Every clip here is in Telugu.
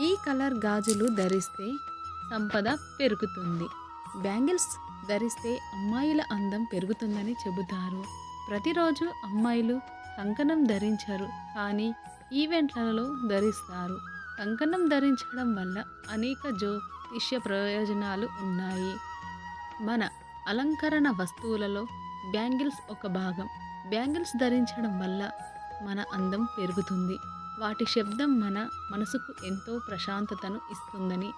ఈ కలర్ గాజులు ధరిస్తే సంపద పెరుగుతుంది. బ్యాంగిల్స్ ధరిస్తే అమ్మాయిల అందం పెరుగుతుందని చెబుతారు. ప్రతిరోజు అమ్మాయిలు కంకణం ధరించరు కానీ ఈవెంట్లలో ధరిస్తారు. కంకణం ధరించడం వల్ల అనేక జ్యోతిష్య ప్రయోజనాలు ఉన్నాయి. మన అలంకరణ వస్తువులలో బ్యాంగిల్స్ ఒక భాగం. బ్యాంగిల్స్ ధరించడం వల్ల మన అందం పెరుగుతుంది. వాటి శబ్దం మన మనసుకు ఎంతో ప్రశాంతతను ఇస్తుందని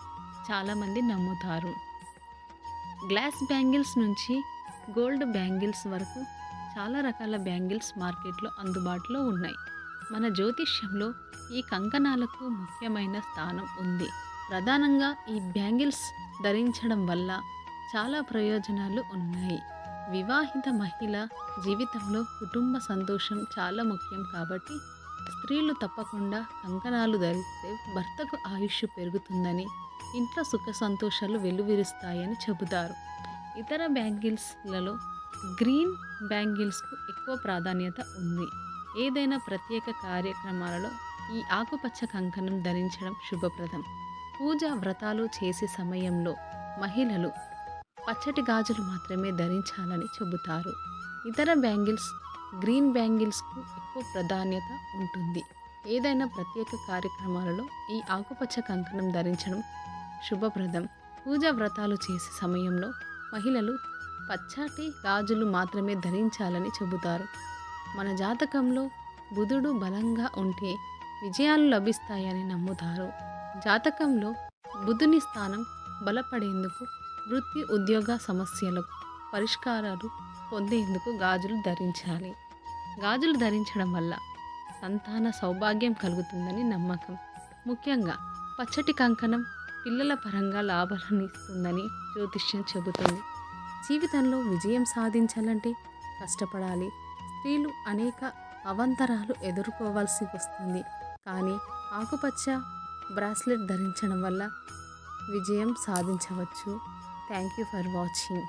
చాలామంది నమ్ముతారు. గ్లాస్ బ్యాంగిల్స్ నుంచి గోల్డ్ బ్యాంగిల్స్ వరకు చాలా రకాల బ్యాంగిల్స్ మార్కెట్లో అందుబాటులో ఉన్నాయి. మన జ్యోతిష్యంలో ఈ కంకణాలకు ముఖ్యమైన స్థానం ఉంది. ప్రధానంగా ఈ బ్యాంగిల్స్ ధరించడం వల్ల చాలా ప్రయోజనాలు ఉన్నాయి. వివాహిత మహిళ జీవితంలో కుటుంబ సంతోషం చాలా ముఖ్యం కాబట్టి స్త్రీలు తప్పకుండా కంకణాలు ధరిస్తే భర్తకు ఆయుష్ పెరుగుతుందని ఇంట్లో సుఖ సంతోషాలు వెలువిరుస్తాయని చెబుతారు. ఇతర బ్యాంగిల్స్లలో గ్రీన్ బ్యాంగిల్స్కు ఎక్కువ ప్రాధాన్యత ఉంది. ఏదైనా ప్రత్యేక కార్యక్రమాలలో ఈ ఆకుపచ్చ కంకణం ధరించడం శుభప్రదం. పూజా వ్రతాలు చేసే సమయంలో మహిళలు పచ్చటి గాజులు మాత్రమే ధరించాలని చెబుతారు. ఇతర బ్యాంగిల్స్ గ్రీన్ బ్యాంగిల్స్కు ఎక్కువ ప్రాధాన్యత ఉంటుంది. ఏదైనా ప్రత్యేక కార్యక్రమాలలో ఈ ఆకుపచ్చ కంకణం ధరించడం శుభప్రదం. పూజా వ్రతాలు చేసే సమయంలో మహిళలు పచ్చటి గాజులు మాత్రమే ధరించాలని చెబుతారు. మన జాతకంలో బుధుడు బలంగా ఉంటే విజయాలు లభిస్తాయని నమ్ముతారు. జాతకంలో బుధుని స్థానం బలపడేందుకు వృత్తి ఉద్యోగ సమస్యలకు పరిష్కారాలు పొందేందుకు గాజులు ధరించాలి. గాజులు ధరించడం వల్ల సంతాన సౌభాగ్యం కలుగుతుందని నమ్మకం. ముఖ్యంగా పచ్చటి కంకణం పిల్లల పరంగా లాభాలను ఇస్తుందని జ్యోతిష్యం చెబుతుంది. జీవితంలో విజయం సాధించాలంటే కష్టపడాలి. స్త్రీలు అనేక అవంతరాలు ఎదుర్కోవాల్సి వస్తుంది. కానీ ఆకుపచ్చ బ్రాస్లెట్ ధరించడం వల్ల విజయం సాధించవచ్చు. Thank you for watching.